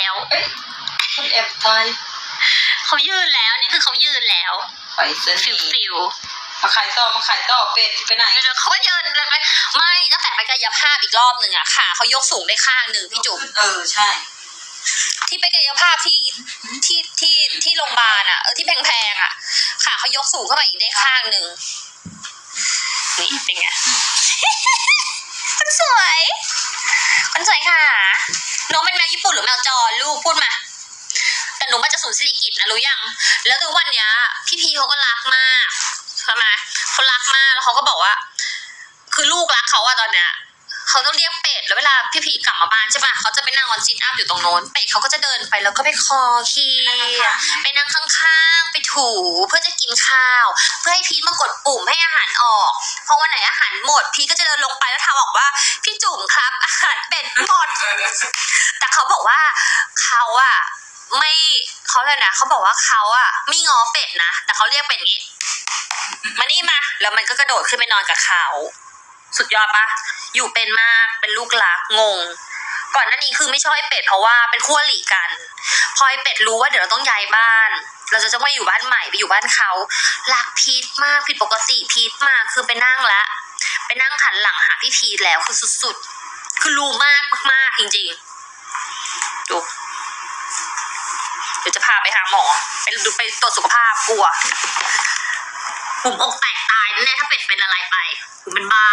แล้ว เอ้ยคนแอบตายเขายืนแล้วนี่คือเขายืนแล้วไปเสฟินีวฟิวมาขายต่อมาขายต่อเป็ดไปไหนเดี๋ยวๆเขาก็ยืนเลยไปไม่ตั้งแต่ไปกายภาพอีกรอบหนึ่งอะขาเขายกสูงได้ข้างหนึ่งพี่จุ๋มเออใช่ ที่ไปกายภาพที่ที่ที่ที่โรงพยาบาลอะเออที่แพงๆอะขาเขายกสูงเข้ามาอีกได้ข้างหนึ่งนี่เป็นไงคนสวยคนสวยค่ะ น้องเป็นแมวญี่ปุ่นหรือแมวจรลูกพูดมา แต่หนูมาจะสูนย์สิริกิตนะรู้ยัง แล้วทุกวันเนี้ยพี่พีเขาก็รักมากใช่ไหมเขารักมากแล้วเขาก็บอกว่า คือลูกรักเขาอะตอนเนี้ย เขาต้องเรียกเป็ดแล้วเวลาพี่พีกลับมาบ้านใช่ปะเขาจะไปนั่งออนซิทอัพอยู่ตรงโน้นเป็ดเขาก็จะเดินไปแล้วก็ไปคอขี้ไปนั่งข้างๆ ไปถูเพื่อจะกินข้าว เพื่อให้พีทมากดปุ่มให้อาหารออก เพราะวันไหนอาหารหมด พีทก็จะเดินลงไปแล้วถามบอกว่า พี่จุ๋มครับ อาหารเป็ดหมด แต่เขาบอกว่าเขาอะไม่เขาเลยนะเขาบอกว่าเขาอะไม่ง้อเป็ดนะแต่เขาเรียกเป็ดงี้มานี่มา แล้วมันก็กระโดดขึ้นไปนอนกับเขา สุดยอดปะอยู่เป็นมากเป็นลูกรักงง ก่อนหน้านี้คือไม่ชอบไอ้เป็ดเพราะว่าเป็นคู่อริกัน พอไอ้เป็ดรู้ว่าเดี๋ยวเราต้องย้ายบ้าน เราจะต้องไปอยู่บ้านใหม่ไปอยู่บ้านเขารักพีทมากผิดปกติพีทมากคือไปนั่งละไปนั่งหันหลังหาพี่พีทแล้วคือสุดๆ คือรู้มากมากๆจริงๆดูเดี๋ยวจะพาไปหาหมอไปดูไปตรวจสุขภาพกลัวปุ่มอกแตกตายแน่ถ้าเป็ดเป็นอะไรไปผมเป็นบ้า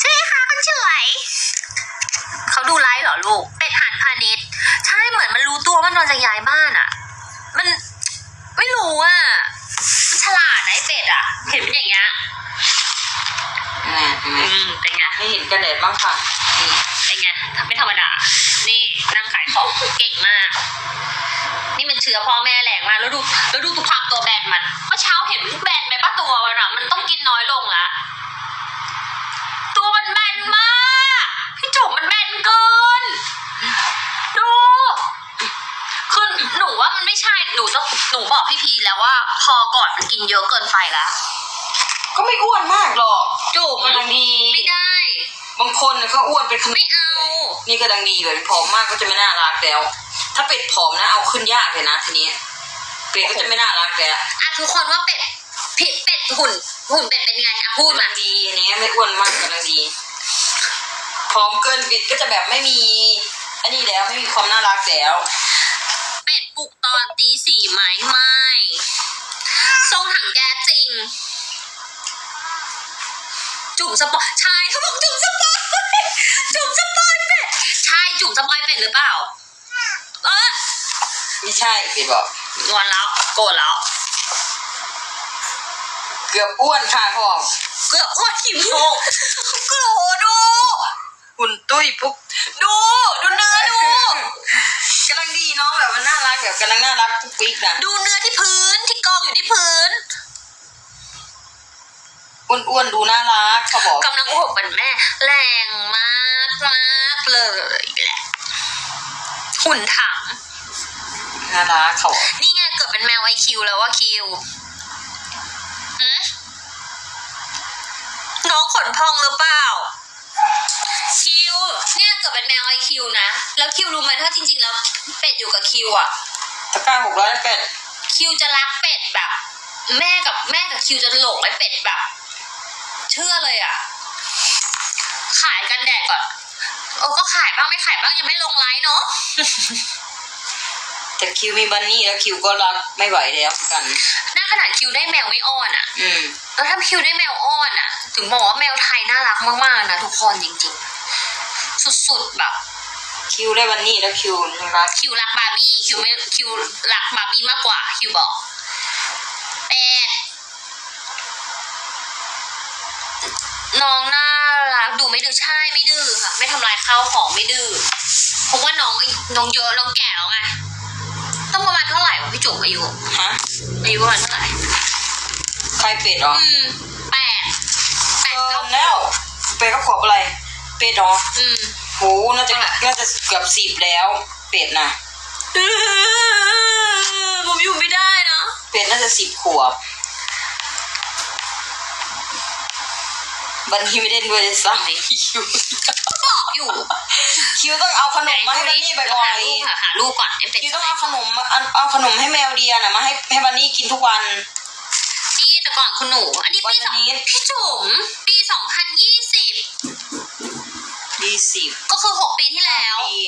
ใช่ไหมคะคุณเฉยเขาดูไลฟ์เหรอลูก เป็ดหันพาณิชย์ใช่เหมือนมันรู้ตัวว่ามันจะย้ายบ้านอะ มันไม่รู้อะมันฉลาดนะไอ้เป็ดอะ เห็นเป็นอย่างเงี้ยอืมอือืมมเป็นไงให้เห็นกันแดดบ้างค่ะนี่เป็นไงไม่ธรรมดา นี่นั่งขายของเก่งมาก นี่มันเชื้อพ่อแม่แรงมาก แล้วดูแล้วดูตัวความตัวแบนมันเมื่อเช้าเห็นแบนไปป้าตัวมันอะมันต้องกินน้อยลงละตัว มันแบนมาก พี่จุ๋มมันแบนเกิน ดูคือหนูว่ามันไม่ใช่ หนูต้อง หนูบอกพี่พีแล้วว่า พอก่อนมันกินเยอะเกินไปแล้ว ก็ไม่อ้วนมากหรอกจุ๋มกำลังดี ไม่ได้ บางคนน่ะเขาอ้วนเป็นขนไม่มเอา นี่กำลังดีเลยผอมมากก็จะไม่น่ารักแล้ว ถ้าเป็ดผอมนะเอาขึ้นยากเลยนะทีนี้ เป็ดก็จะไม่น่ารักแล้วอะทุกคนว่าเป็ดผิดเป็ดหุ่น หุ่นเป็ดเป็นไงอะพูดกำมา ลังดีอันนี้ไม่อ้วนมากกำลังดี ผอมเกินเป็ดก็จะแบบไม่มี อันนี้แล้วไม่มีความน่ารักแล้ว เป็ดปลุกตอนตีสี่ไหมไม่ทรงถังแก๊สจริง จุ่มสปอยใช่เขาบอกจุ่มสปอยจุ่มสปอยเป็ดใช่จุ่มสปอยเป็ดหรือเปล่า เออไม่ใช่เป็ดบอกงอนแล้วโกรธแล้วเกือบอ้วนค่ะพ่อเกือบอ้วนขี้โมก อ้วนๆดูน่ารักเขาบอกกำลังโอ้โหเป็นแม่ แรงมากมากเลยแหละหุ่นถัง น่ารักเขาบอกนี่ไงเกิดเป็นแมวไอคิวแล้วว่าคิวหืมน้องขนพองหรือเปล่า คิว เนี่ยเกิดเป็นแมวไอคิวนะ แล้วคิวรู้ไหมถ้าจริง ๆ แล้วเป็ดอยู่กับคิวอะตะกร้าหกร้อยแปดคิวจะรักเป็ดแบบ แม่กับแม่กับคิวจะหลงไอ้เป็ดแบบ เชื่อเลยอะ ขายกันแดดก่อน โอ้ก็ขายบ้างไม่ขายบ้างยังไม่ลงไลน์เนาะ แต่คิวมีบันนี่แล้วคิวก็รักไม่ไหวแล้วเหมือนกันน่าขนาดคิวได้แมวไม่อ้อนอะ อืม แล้วถ้าคิวได้แมวอ้อนอะ ถึงบอกว่าแมวไทยน่ารักมากๆนะทุกคนจริงๆ สุดๆแบบ คิวได้บันนี่แล้วคิวยังรักคิวรักบาร์บี้คิวไม่คิวรักบาร์บี้มากกว่า คิวบอกเป็ น้องน่ารักดูไม่ดื้อใช่ไม่ดื้อค่ะ ไม่ทำลายข้าวของไม่ดื้อเพราะว่าน้องน้องเยอะน้องแก่แล้วไงต้องประมาณเท่าไหร่วะพี่จุ๋มอายุฮะอายุประมาณเท่าไหร่ใครเป็ดเหรออืมแปดแปดเกิเก้านแล้วเป็ดก็ขวบอะไร เป็ดเหรออืมโหน่าจะน่าจะเกือบสิบแล้ว เป็ดนะผมอยู่ไม่ได้นะเป็ดน่าจะสิบขวบ บันนี่ไม่ได้ด้วยซ้ำคิวบอกอยู่คคิวต้องเอาขนมมาให้บันนี่บ่อยหาหารูปก่อนเอ็มเป็ๆนคิวต้องเอาขนมมาเอาเอาขนมให้แมวเดียน่ะมาให้ให้บันนี่กินทุกวันนี่แต่ก่อนคุณหนู อันนี้ปีสองวันนี้พี่จุ๋มปีสองพันยี่สิบดีสิบก็คือหกปีที่แล้วปี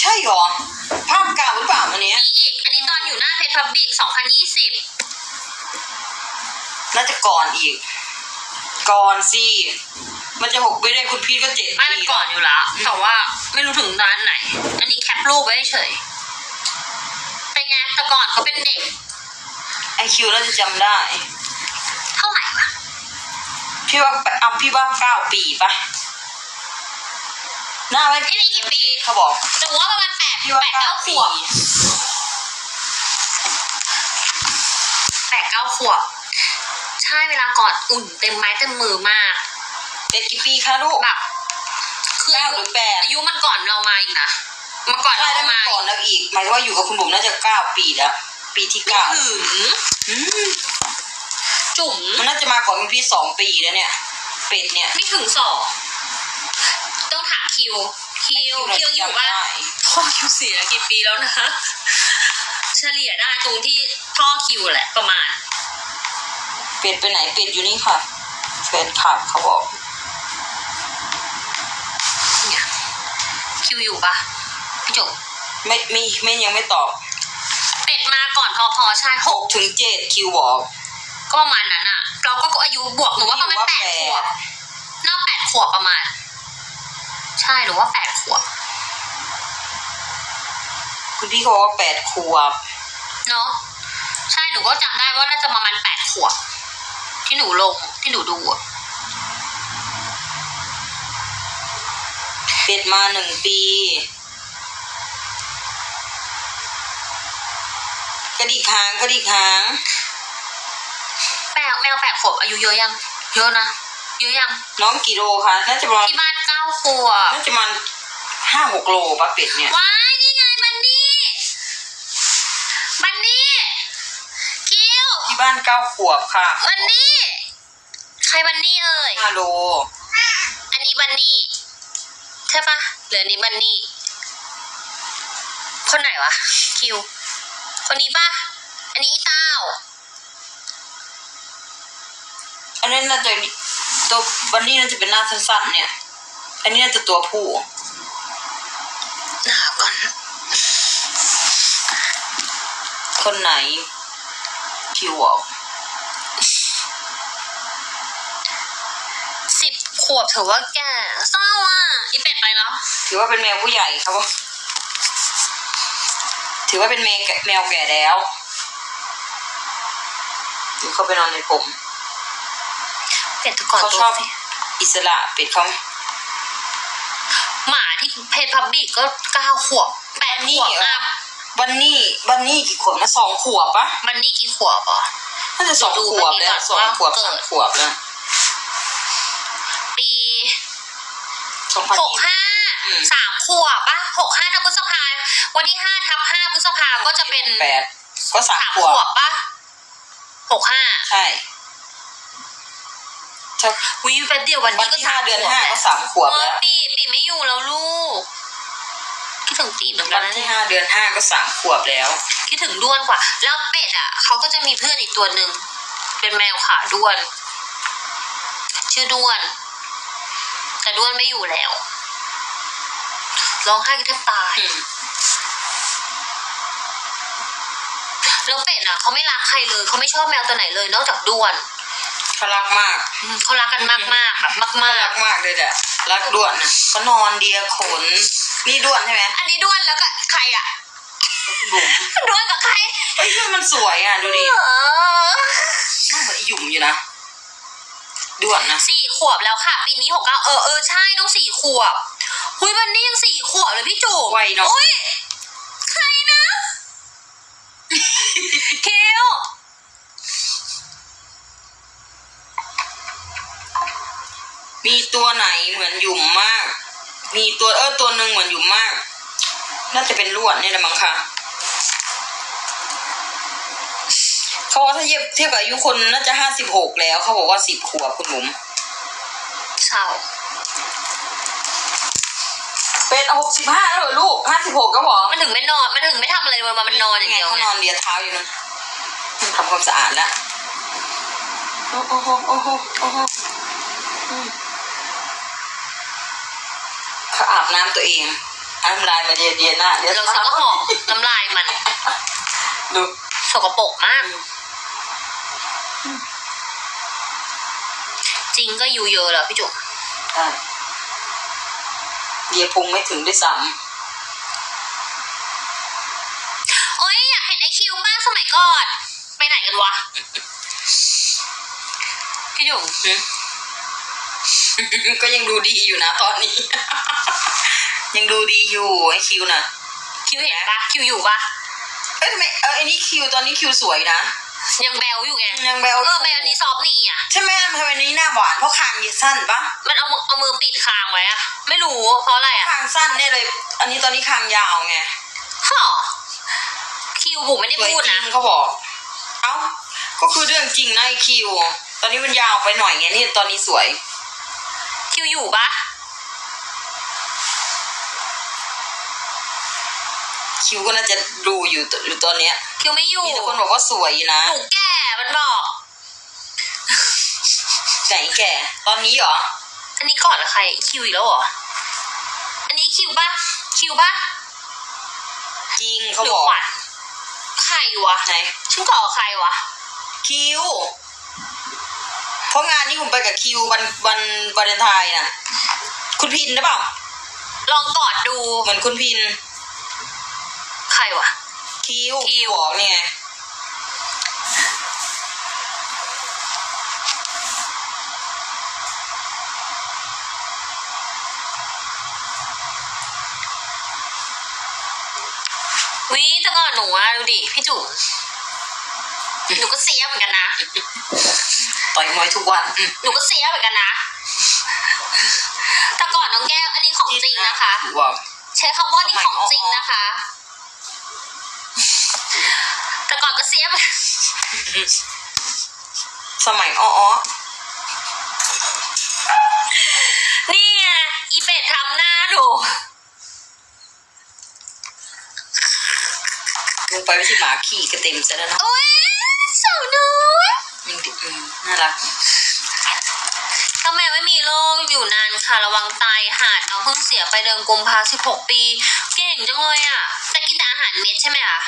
ใช่หรอภาพเก่าหรือเปล่าอันเนี้ยมีอีก อันนี้ตอนอยู่หน้าเพจพับบิกสองพันยี่สิบ น่าจะก่อนอีก ก่อนสิ มันจะหกไปได้คุณพี่ก็เจ็ดไม่มันก่อนอยู่แล้วแต่ว่าไม่รู้ถึงร้านไหน อันนี้แคปรูปไว้เฉยเป็นไงแต่ก่อนเขาเป็นเด็ก ไอคิวน่าจะจำได้ เท่าไหร่วะพี่ว่าเอาพี่ว่าเก้าปีปะหน้าไว้พี่นี่กี่ปีเขาบอกจะว่าประมาณแปดพี่ว่าแปดเก้าเก้าขปีวบแปดเก้าขวบใช่เวลากอดอุ่นเต็มไม้เต็มมือมากเป็นกี่ปีคะลูกแบบคือเก้าอาหยุรือแปดอายุมันก่อนเรามาอีกนะมันก่อนใช่เราแล้วมันมาก่อนแล้วอีกหมายถึงว่าอยู่กับคุณบุ๋มน่าจะเก้าปีแล้วปีที่ไม่เก้าถึงอืมจุ๋มมันน่าจะมาก่อนคุณพี่สองปีแล้วเนี่ย เป็ดเนี่ยไม่ถึงสองต้องถามคิว คิวคิวอยู่ว่าพ่อคิวเสียกี่ปีแล้วนะ เฉลี่ยได้ตรงที่พ่อคิวแหละประมาณ เป็ดไปไหนเป็ดอยู่นี่ค่ะแฟนคลับเขาบอกเนี่ยคิวอยู่ปะพี่จุ๋มไม่ไม่ไม่ยังไม่ตอบ เป็ดมาก่อนพอพอใช่หหกกถึงเจ็ดคิวบอกก็ประมาณนั้นอะเราก็อายุบวกหนูว่าประมาณหนูว่าแปดแปดขวบน่าแปดขวบประมาณ ใช่หรือว่าแปดขวบคุณพี่เขาบอกว่าแปดขวบเนาะใช่หนูก็จำได้ว่าน่าจะประมาณแปดขวบ ที่หนูลงที่หนูดูอะเป็ดมาหนึ่งปีกระดิกหางกระดิกหางแมวแมวแปดขวบอายุเยอะยัง เยอะนะ เยอะยัง น้องกี่โลคะ น่าจะประมาณที่บ้านเก้าขวบน่าจะประมาณห้าหกโลปะเป็ดเนี่ยว้ายนี่ไงบันนี่บันนี่คิว ที่ บ้านเก้าขวบค่ะบันนี่ใครบันนี่เอ่ยห้าโลอันนี้บันนี่ใช่ปะหรืออันนี้บันนี่คนไหนวะ คิว คนนี้ปะอันนี้อีเต้า อันนี้น่าจะตัวบันนี่น่าจะเป็นหน้าสั้นๆเนี่ย อันนี้น่าจะตัวผู้หาก่อน คนไหน คิวบอกสิบขวบถือว่าแก่เศร้าอะอีเป็ดไปแล้วถือว่าเป็นแมวผู้ใหญ่ครับว่าถือว่าเป็นแมวแก่แมวแก่แล้วหรือเขาไปนอนในผมเป็ดแตะก่อนเขาตัวชอบสิอิสระเป็ดเขาหมาที่เพจพับบิกก็เก้าขวบแปดขวบอะ บันนี่บันนี่กี่ขวบนะสองขวบปะมันนี่กี่ขวบอะ น่าจะสองขวบแล้วสองขวบสามขวบแล้วปีสองพันหกยี่ห้าอืมสามขวบปะหกห้าทับพฤษภาวันที่ห้าทับห้าพฤษภาก็จะเป็นแปดก็สามสามขขววบบปะหกห้าใช่ถ้าวิแป๊บเดียววันวันนี้ก็ที่สาห้ามเดือนขวบห้าแล้วก็สามขวบเอแล้อวปีปีไม่อยู่แล้วลูก คิดถึงปีเหมือนกัวันนนะที่เนี่ยห้าเดือนห้าก็สามขวบแล้ว คิดถึงด้วนกว่า แล้วเป็ดอะเขาก็จะมีเพื่อนอีกตัวหนึ่งเป็นแมวขาด้วน ชื่อด้วน แต่ด้วนไม่อยู่แล้วร้องไห้กันแทบตาย อืมแล้วเป็ดอะเขาไม่รักใครเลยเขาไม่ชอบแมวตัวไหนเลยนอกจากด้วน เขารักมากอืมเขารักกันมากมากๆแบบมากเขามากรักมากเลยแหละรักด้วนนะเขานอนเดียขนนี่ด้วนใช่ไหมอันนี้ด้วนแล้วก็ใครอะบุ๋มด้วนกับใครเอ้ยด้วนมันสวยอะดูดิเออมันเหมือนอีหยุ่มอยู่นะด้วนนะสี่ขวบแล้วค่ะ ปีนี้หกเก้าเออเออใช่ต้องสี่ขวบหุยวันนี้ยังสี่ขวบเลยพี่จูไวเนาะอุ้ยใครนะ คิว มีตัวไหนเหมือนหยุ่มมาก มีตัวเออตัวหนึ่งเหมือนหยุ่มมาก น่าจะเป็นลวดนี่แหละมั้งคะเขาบอกว่าถ้าเทียบเทียบกับอายุคนน่าจะห้าสิบหกแล้ว เขาบอกว่าสิบขวบคุณบุ๋มเศร้าเป็นหกสิบห้าแล้วเหรอลูกห้าสิบหกก็พอมันถึงไม่นอน มันถึงไม่ทำอะไรเลยมันมันนอนอย่างเดียวเขาไงนอนเลียเท้าอยู่นั่นมันทำความสะอาดแล้วโอ้โหโอ้โหโอ้โห อืมเขาอาบน้ำตัวเองเอาน้ำลายมาเดียเดียหน้าเดี๋ยวเราฉันก็หอมน้ำลายมัน ดูสกปรกมาก จริงก็อยู่เยอะแล้วพี่จุ๋มใช่เดียพุงไม่ถึงด้วยซ้โอ๊ยอยากเห็นไอคิวมากสมัยก่อน ไปไหนกันวะ พี่จุ๋มำหึ ก็ยังดูดีอยู่นะตอนนี้ ยังดูดีอยู่ไอคิวน่ะคิวเห็นปะคิวอยู่ปะเอ้ยทำไมเออไอ้นี่คิวตอนนี้คิวสวยนะ ยังแบลอยู่ไงยังแบลเออแบลนี้ซอฟต์นี่อะใช่ไหมทำไมนี้หน้าหวานเพราะคางยีสั้นปะมันเอามือเอามือปิดคางไว้อะไม่รู้เพราะอะไรอะคางสั้นเนี่ยเลย อันนี้ตอนนี้คางยาวไงหอคิวบุ๋มไม่ได้สวยพูดจรินะงเขาบอก เอ้าก็คือเรื่องจริงนะไอคิว ตอนนี้มันยาวไปหน่อยไงนี่ตอนนี้สวย คิวอยู่ปะคิวก็น่าจะดูอยู่ตอยู่ตอนเนี้ยคิวไม่อยู่มีแต่คนบอกว่าสวยอยู่นะหนูแก่มันบอกไหนแก่ ตอนนี้เหรอ อันนี้ก่อนละใครคิวอีกแล้วเหรอ อันนี้คิวปะคิวปะจริงหเขารืบอกขวัญใครวะไหนฉันก่อกับใครวะคิวเพ ราะงานนี้ผมไปกับคิววันวันวาเลนไทน์น่ะ คุณพินหรือเปล่า ลองกอดดูเหมือนคุณพิน ใครวะ คิวคิว บอกนี่ไงวิแต่ก่อนหนูอะดูดิ พี่จุ๋มหนูก็เสียเหมือนกันนะ ต่อยมวยทุกวันอืมหนูก็เสียเหมือนกันนะ แต่ก่อนน้องแก้วอันนี้ของจริงนะคะ ถือว่าใช้คำว่านี่ของจริงนะคะ แต่ก่อนก็เสียเหมือนสมัยอ้อนี่ไงอีเป็ดทำหน้าหนูลงไปไม่ใช่หมาขี่กระเต็มซะแล้วนะ โอ้ยสาวน้อย ยังติดอืมน่ารักทำไมไม่มีโรคอยู่นานค่ะ ระวังตายหาดน้องเพิ่งเสียไปเดือนกุมภาสิบหกปี เก่งจังเลยอะ แต่กินแต่อาหารเม็ดใช่ไหมอะ